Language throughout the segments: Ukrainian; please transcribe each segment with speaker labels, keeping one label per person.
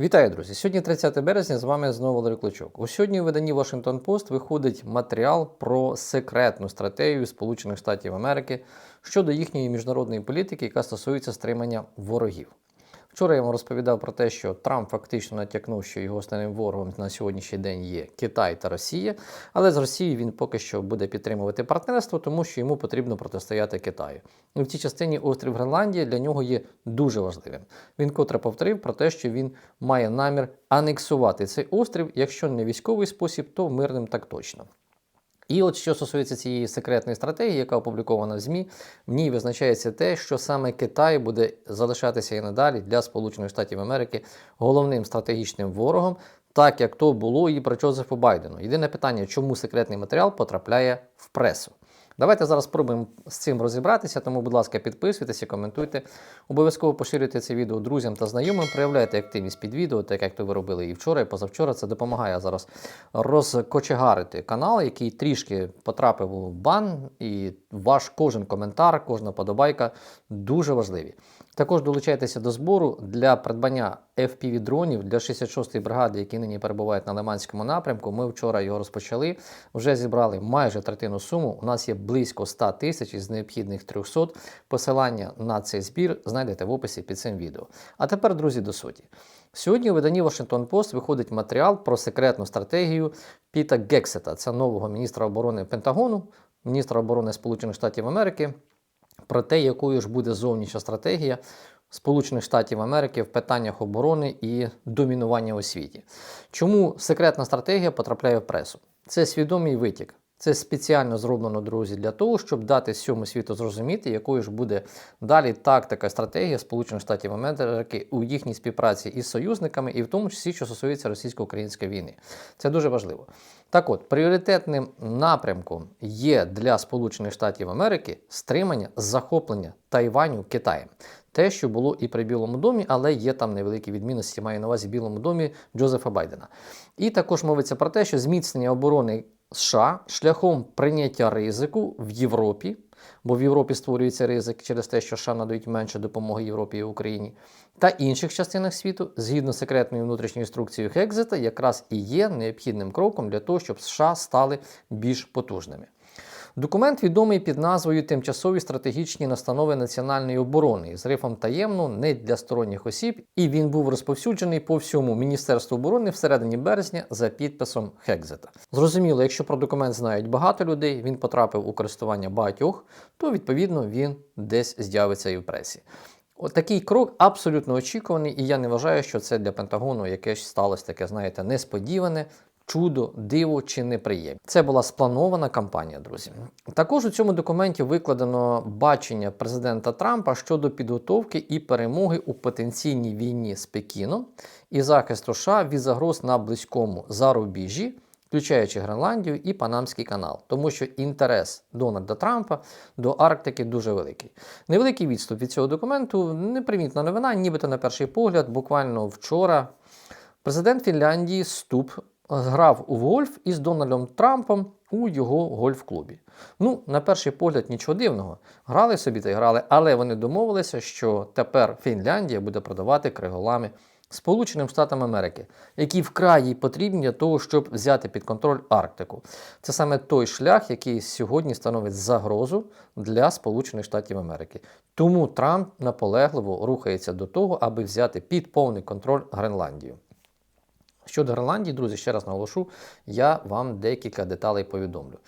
Speaker 1: Вітаю, друзі! Сьогодні 30 березня. З вами знову Валерій Клочок. У сьогодні у виданні Washington Post виходить матеріал про секретну стратегію Сполучених Штатів Америки щодо їхньої міжнародної політики, яка стосується стримання ворогів. Вчора я вам розповідав про те, що Трамп фактично натякнув, що його основним ворогом на сьогоднішній день є Китай та Росія, але з Росією він поки що буде підтримувати партнерство, тому що йому потрібно протистояти Китаю. І в цій частині острів Гренландія для нього є дуже важливим. Він котре повторив про те, що він має намір анексувати цей острів, якщо не військовий спосіб, то мирним так точно. І от що стосується цієї секретної стратегії, яка опублікована в ЗМІ, в ній визначається те, що саме Китай буде залишатися і надалі для Сполучених Штатів Америки головним стратегічним ворогом, так як то було і при Джозефу Байдену. Єдине питання, чому секретний матеріал потрапляє в пресу. Давайте зараз спробуємо з цим розібратися, тому, будь ласка, підписуйтесь коментуйте. Обов'язково поширюйте це відео друзям та знайомим, проявляйте активність під відео, так як то ви робили і вчора, і позавчора. Це допомагає зараз розкочегарити канал, який трішки потрапив у бан, і ваш кожен коментар, кожна подобайка дуже важливі. Також долучайтеся до збору для придбання FPV-дронів для 66-ї бригади, які нині перебувають на Лиманському напрямку. Ми вчора його розпочали. Вже зібрали майже третину суму. У нас є близько 100 тисяч із необхідних 300. Посилання на цей збір знайдете в описі під цим відео. А тепер, друзі, до суті. Сьогодні у виданні Washington Post виходить матеріал про секретну стратегію Піта Гексета, це нового міністра оборони Пентагону, міністра оборони Сполучених Штатів Америки про те, якою ж буде зовнішня стратегія Сполучених Штатів Америки в питаннях оборони і домінування у світі. Чому секретна стратегія потрапляє в пресу? Це свідомий витік. Це спеціально зроблено, друзі, для того, щоб дати всьому світу зрозуміти, якою ж буде далі тактика, стратегія Сполучених Штатів Америки у їхній співпраці із союзниками, і в тому числі, що стосується російсько-української війни. Це дуже важливо. Так от, пріоритетним напрямком є для Сполучених Штатів Америки стримання захоплення Тайваню Китаєм. Те, що було і при Білому домі, але є там невеликі відмінності, маю на увазі Білому домі Джозефа Байдена. І також мовиться про те, що зміцнення оборони США шляхом прийняття ризику в Європі, бо в Європі створюється ризик через те, що США надають менше допомоги Європі і Україні, та інших частинах світу, згідно секретною внутрішньою інструкцією Хекзета, якраз і є необхідним кроком для того, щоб США стали більш потужними. Документ відомий під назвою Тимчасові стратегічні настанови національної оборони з рифом таємно не для сторонніх осіб, і він був розповсюджений по всьому Міністерству оборони всередині березня за підписом Хекзета. Зрозуміло, якщо про документ знають багато людей, він потрапив у користування багатьох, то відповідно він десь з'явиться і в пресі. От такий крок абсолютно очікуваний, і я не вважаю, що це для Пентагону якесь сталося таке, знаєте, несподіване, чудо, диво чи неприємне. Це була спланована кампанія, друзі. Також у цьому документі викладено бачення президента Трампа щодо підготовки і перемоги у потенційній війні з Пекіном і захисту США від загроз на близькому зарубіжжі. Включаючи Гренландію і Панамський канал, тому що інтерес Дональда Трампа до Арктики дуже великий. Невеликий відступ від цього документу, непримітна новина, нібито на перший погляд, буквально вчора. Президент Фінляндії Ступ грав у гольф із Дональдом Трампом у його гольф-клубі. Ну, на перший погляд, нічого дивного. Грали собі та й грали, але вони домовилися, що тепер Фінляндія буде продавати криголами Сполученим Штатам Америки, які вкрай їй потрібні для того, щоб взяти під контроль Арктику. Це саме той шлях, який сьогодні становить загрозу для Сполучених Штатів Америки. Тому Трамп наполегливо рухається до того, аби взяти під повний контроль Гренландію. Щодо Гренландії, друзі, ще раз наголошу, я вам декілька деталей повідомлю.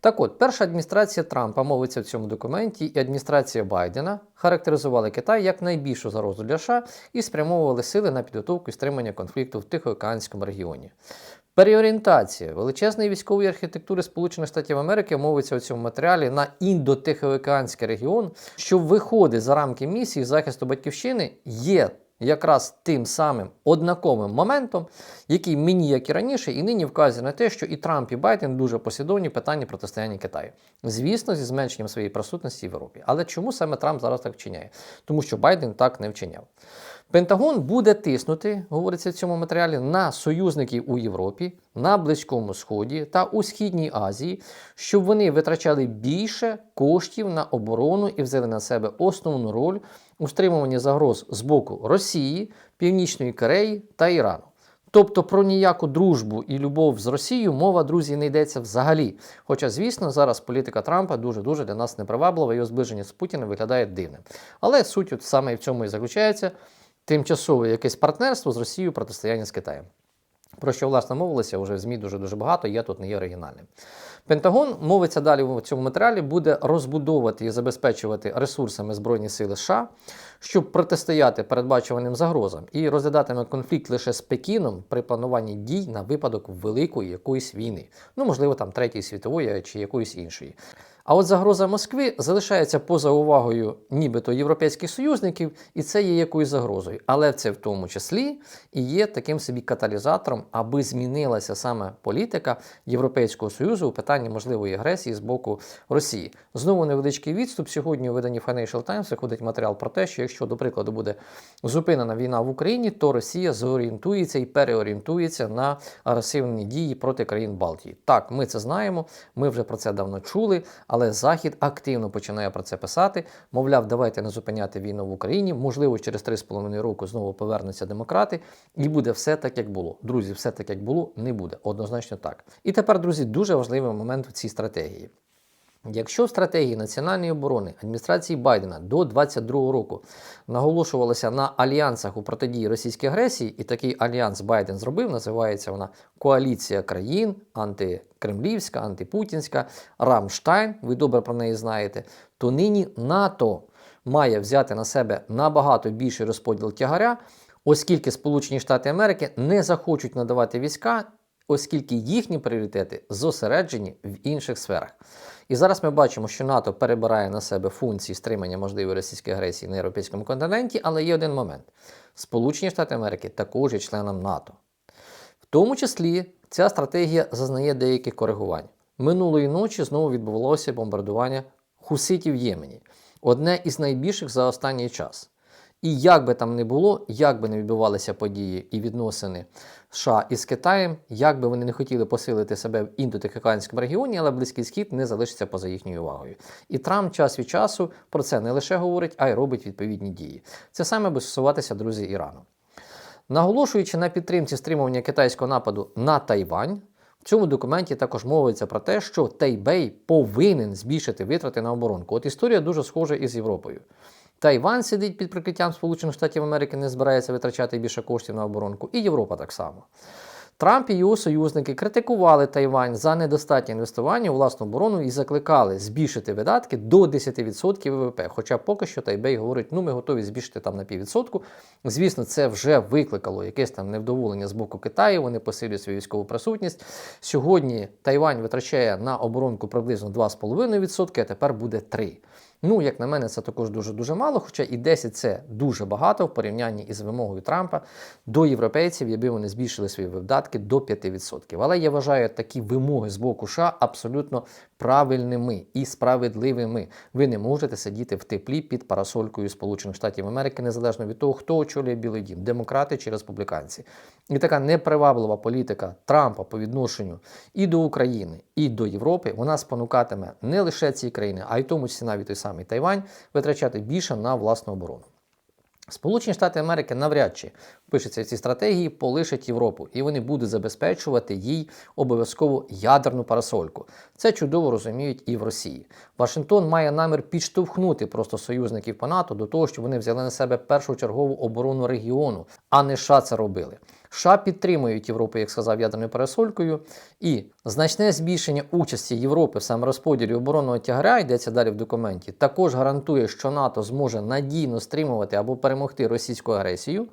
Speaker 1: Так от, перша адміністрація Трампа мовиться в цьому документі, і адміністрація Байдена характеризували Китай як найбільшу загрозу для США і спрямовували сили на підготовку і стримання конфлікту в Тихоокеанському регіоні. Переорієнтація величезної військової архітектури Сполучених Штатів Америки мовиться у цьому матеріалі на індотихоокеанський регіон, що виходить за рамки місії захисту батьківщини, є якраз тим самим однаковим моментом, який мені, як і раніше, і нині вказує на те, що і Трамп, і Байден дуже послідовні в питанні протистояння Китаю. Звісно, зі зменшенням своєї присутності в Європі. Але чому саме Трамп зараз так вчиняє? Тому що Байден так не вчиняв. Пентагон буде тиснути, говориться в цьому матеріалі, на союзників у Європі, на Близькому Сході та у Східній Азії, щоб вони витрачали більше коштів на оборону і взяли на себе основну роль у стримуванні загроз з боку Росії, Північної Кореї та Ірану. Тобто про ніяку дружбу і любов з Росією мова, друзі, не йдеться взагалі. Хоча, звісно, зараз політика Трампа дуже-дуже для нас неприваблива, його зближення з Путіним виглядає дивним. Але суть от саме в цьому і заключається тимчасове якесь партнерство з Росією протистояння з Китаєм. Про що власне мовилося вже в ЗМІ дуже дуже багато. Я тут не є оригінальним. Пентагон мовиться далі в цьому матеріалі, буде розбудовувати і забезпечувати ресурсами Збройні Сили США, щоб протистояти передбачуваним загрозам, і розглядатиме конфлікт лише з Пекіном при плануванні дій на випадок великої якоїсь війни, ну можливо там третьої світової чи якоїсь іншої. А от загроза Москви залишається поза увагою нібито європейських союзників, і це є якоюсь загрозою. Але це в тому числі і є таким собі каталізатором, аби змінилася саме політика Європейського Союзу у питанні можливої агресії з боку Росії. Знову невеличкий відступ. Сьогодні у виданні Financial Times виходить матеріал про те, що якщо, до прикладу, буде зупинена війна в Україні, то Росія зорієнтується і переорієнтується на агресивні дії проти країн Балтії. Так, ми це знаємо, ми вже про це давно чули. Але Захід активно починає про це писати. Мовляв, давайте не зупиняти війну в Україні. Можливо, через 3,5 року знову повернуться демократи, і буде все так, як було. Друзі, все так, як було, не буде. Однозначно так. І тепер, друзі, дуже важливий момент в цій стратегії. Якщо в стратегії національної оборони адміністрації Байдена до 2022 року наголошувалося на альянсах у протидії російській агресії, і такий альянс Байден зробив, називається вона Коаліція країн антикремлівська, антипутінська, Рамштайн, ви добре про неї знаєте, то нині НАТО має взяти на себе набагато більший розподіл тягаря, оскільки Сполучені Штати Америки не захочуть надавати війська, оскільки їхні пріоритети зосереджені в інших сферах. І зараз ми бачимо, що НАТО перебирає на себе функції стримання можливої російської агресії на європейському континенті, але є один момент: Сполучені Штати Америки також є членом НАТО. В тому числі ця стратегія зазнає деяких коригувань. Минулої ночі знову відбувалося бомбардування хуситів в Ємені, одне із найбільших за останній час. І як би там не було, як би не відбувалися події і відносини США із Китаєм, як би вони не хотіли посилити себе в індотихоокеанському регіоні, але Близький Схід не залишиться поза їхньою увагою. І Трамп час від часу про це не лише говорить, а й робить відповідні дії. Це саме буде стосуватися, друзі, Ірану. Наголошуючи на підтримці стримування китайського нападу на Тайвань, в цьому документі також мовиться про те, що Тайбей повинен збільшити витрати на оборонку. От історія дуже схожа із Європою. Тайвань сидить під прикриттям Сполучених Штатів Америки, не збирається витрачати більше коштів на оборонку, і Європа так само. Трамп і його союзники критикували Тайвань за недостатнє інвестування у власну оборону і закликали збільшити видатки до 10% ВВП. Хоча поки що Тайбей говорить, ну ми готові збільшити там на піввідсотку. Звісно, це вже викликало якесь там невдоволення з боку Китаю. Вони посилюють свою військову присутність. Сьогодні Тайвань витрачає на оборонку приблизно 2,5%, а тепер буде 3%. Ну, як на мене, це також дуже-дуже мало, хоча і 10 це дуже багато в порівнянні із вимогою Трампа до європейців, якби вони збільшили свої видатки до 5%. Але я вважаю такі вимоги з боку США абсолютно правильними і справедливими. Ви не можете сидіти в теплі під парасолькою Сполучених Штатів Америки, незалежно від того, хто очолює Білий Дім, демократи чи республіканці. І така неприваблива політика Трампа по відношенню і до України, і до Європи, вона спонукатиме не лише ці країни, а й тому числі навіть той самий Тайвань, витрачати більше на власну оборону. Сполучені Штати Америки навряд чи пишеться в цій стратегії, полишать Європу, і вони будуть забезпечувати їй обов'язково ядерну парасольку. Це чудово розуміють і в Росії. Вашингтон має намір підштовхнути просто союзників по НАТО до того, щоб вони взяли на себе першочергову оборону регіону, а не США це робили. США підтримують Європу, як сказав, ядерною парасолькою, і значне збільшення участі Європи в саморозподілі оборонного тягаря, йдеться далі в документі, також гарантує, що НАТО зможе надійно стримувати або перемогти російську агресію.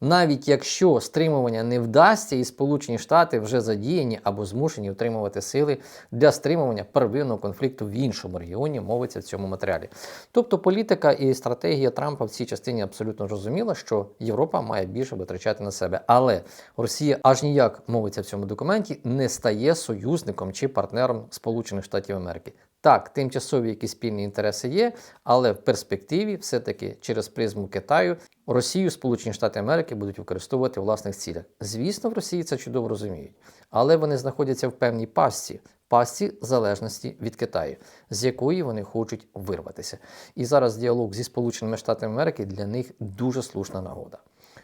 Speaker 1: Навіть якщо стримування не вдасться, і Сполучені Штати вже задіяні або змушені утримувати сили для стримування первинного конфлікту в іншому регіоні, мовиться в цьому матеріалі. Тобто політика і стратегія Трампа в цій частині абсолютно розуміла, що Європа має більше витрачати на себе. Але Росія аж ніяк мовиться в цьому документі, не стає союзником чи партнером Сполучених Штатів Америки. Так, тимчасові якісь спільні інтереси є, але в перспективі, все-таки через призму Китаю, Росію Сполучені Штати Америки будуть використовувати в власних цілях. Звісно, в Росії це чудово розуміють, але вони знаходяться в певній пастці. Пастці залежності від Китаю, з якої вони хочуть вирватися. І зараз діалог зі Сполученими Штатами Америки для них дуже слушна нагода.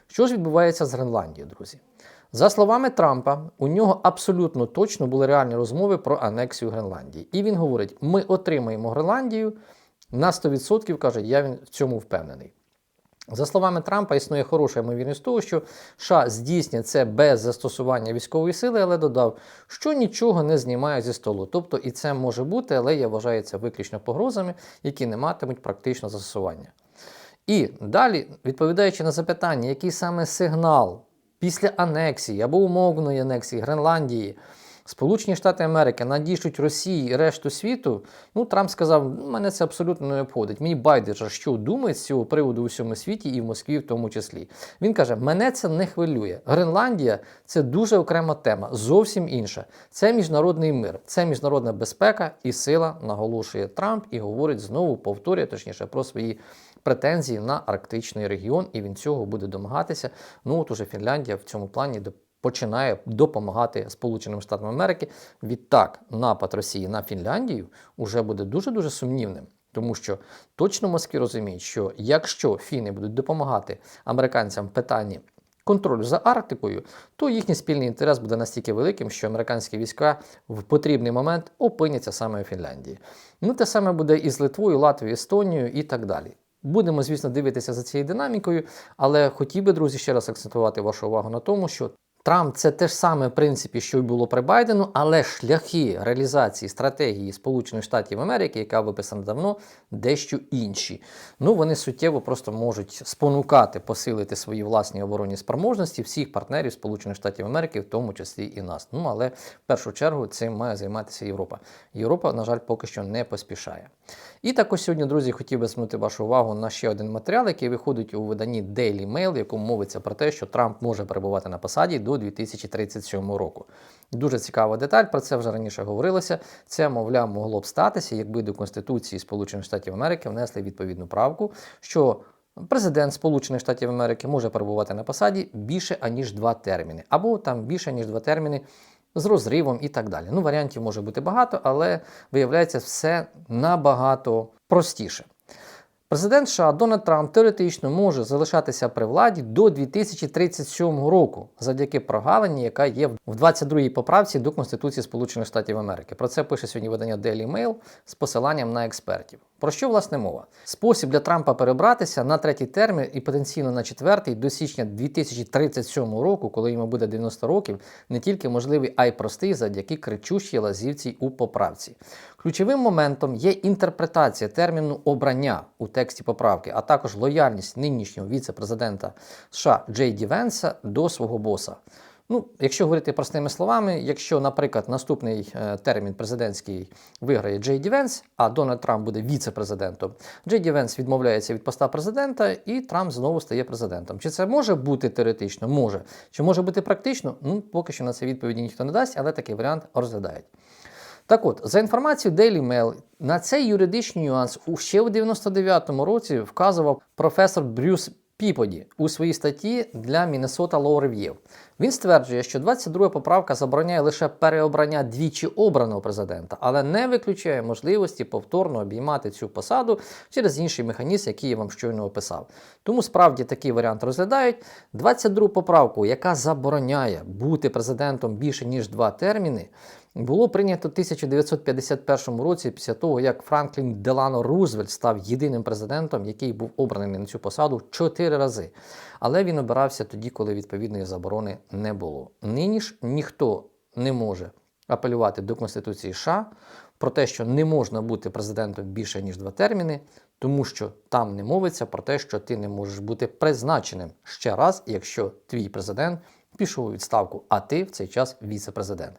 Speaker 1: Що ж відбувається з Гренландією, друзі? За словами Трампа, у нього абсолютно точно були реальні розмови про анексію Гренландії. І він говорить: ми отримаємо Гренландію на 100%, каже, я в цьому впевнений. За словами Трампа, існує хороша ймовірність того, що США здійснять це без застосування військової сили, але додав, що нічого не знімає зі столу. Тобто і це може бути, але я вважаю це виключно погрозами, які не матимуть практичного застосування. І далі, відповідаючи на запитання, який саме сигнал після анексії або умовної анексії Гренландії Сполучені Штати Америки надішлють Росії і решту світу, ну Трамп сказав, мене це абсолютно не обходить. Мені байдуже, що думають з цього приводу у всьому світі і в Москві в тому числі. Він каже, мене це не хвилює. Гренландія це дуже окрема тема, зовсім інша. Це міжнародний мир, це міжнародна безпека і сила, наголошує Трамп і говорить знову, повторює точніше про свої претензії на арктичний регіон, і він цього буде домагатися. Ну от уже Фінляндія в цьому плані починає допомагати Сполученим Штатам Америки. Відтак, напад Росії на Фінляндію вже буде дуже дуже сумнівним. Тому що точно Москві розуміють, що якщо фіни будуть допомагати американцям в питанні контролю за Арктикою, то їхній спільний інтерес буде настільки великим, що американські війська в потрібний момент опиняться саме у Фінляндії. Ну, те саме буде і з Литвою, Латвією, Естонією і так далі. Будемо, звісно, дивитися за цією динамікою, але хотів би, друзі, ще раз акцентувати вашу увагу на тому, що Трамп це те ж саме в принципі, що й було при Байдену, але шляхи реалізації стратегії Сполучених Штатів Америки, яка виписана давно, дещо інші. Ну вони суттєво просто можуть спонукати, посилити свої власні оборонні спроможності всіх партнерів Сполучених Штатів Америки, в тому числі і нас. Ну але в першу чергу цим має займатися Європа. Європа, на жаль, поки що не поспішає. І також сьогодні, друзі, хотів би звернути вашу увагу на ще один матеріал, який виходить у виданні Daily Mail, в якому мовиться про те, що Трамп може перебувати на посаді до 2037 року. Дуже цікава деталь, про це вже раніше говорилося. Це, мовляв, могло б статися, якби до Конституції Сполучених Штатів Америки внесли відповідну правку, що Президент Сполучених Штатів Америки може перебувати на посаді більше аніж два терміни, або там більше ніж два терміни з розривом і так далі. Ну, варіантів може бути багато, але виявляється все набагато простіше. Президент США Дональд Трамп теоретично може залишатися при владі до 2037 року завдяки прогалині, яка є в 22-й поправці до Конституції Сполучених Штатів Америки. Про це пише сьогодні видання Daily Mail з посиланням на експертів. Про що власне мова? Спосіб для Трампа перебратися на третій термін і потенційно на четвертий до січня 2037 року, коли йому буде 90 років, не тільки можливий, а й простий завдяки кричущій лазівці у поправці. Ключовим моментом є інтерпретація терміну обрання у тексті поправки, а також лояльність нинішнього віце-президента США Джей Ді Венса до свого боса. Ну, якщо говорити простими словами, якщо, наприклад, наступний е, термін президентський виграє Джей Ді Венс, а Дональд Трамп буде віце-президентом, Джей Ді Венс відмовляється від поста президента, і Трамп знову стає президентом. Чи це може бути теоретично? Може. Чи може бути практично? Ну, поки що на це відповіді ніхто не дасть, але такий варіант розглядають. Так от, за інформацією Daily Mail, на цей юридичний нюанс ще у 99-му році вказував професор Брюс Піподі у своїй статті для Minnesota Law Review. Він стверджує, що 22 поправка забороняє лише переобрання двічі обраного президента, але не виключає можливості повторно обіймати цю посаду через інший механізм, який я вам щойно описав. Тому справді такий варіант розглядають. 22 поправку, яка забороняє бути президентом більше ніж два терміни було прийнято в 1951 році після того, як Франклін Делано Рузвельт став єдиним президентом, який був обраний на цю посаду чотири рази. Але він обирався тоді, коли відповідної заборони не було. Нині ж ніхто не може апелювати до Конституції США про те, що не можна бути президентом більше ніж два терміни, тому що там не мовиться про те, що ти не можеш бути призначеним ще раз, якщо твій президент пішов у відставку, а ти в цей час віце-президент.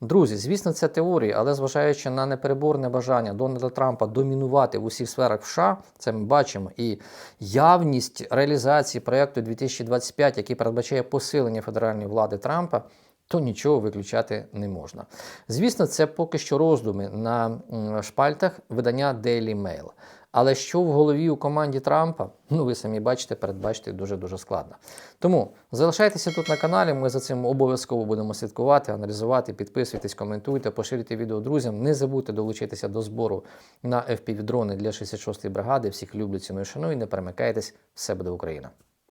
Speaker 1: Друзі, звісно, це теорія, але зважаючи на непереборне бажання Дональда Трампа домінувати в усіх сферах США, це ми бачимо, і явність реалізації проєкту 2025, який передбачає посилення федеральної влади Трампа. То нічого виключати не можна. Звісно, це поки що роздуми на шпальтах видання Daily Mail. Але що в голові у команді Трампа, ну ви самі бачите, передбачити дуже-дуже складно. Тому залишайтеся тут на каналі, ми за цим обов'язково будемо слідкувати, аналізувати, підписуйтесь, коментуйте, поширюйте відео друзям. Не забудьте долучитися до збору на FPV-дрони для 66-ї бригади. Всіх люблю, ціную, шаную, не перемикайтесь, все буде Україна!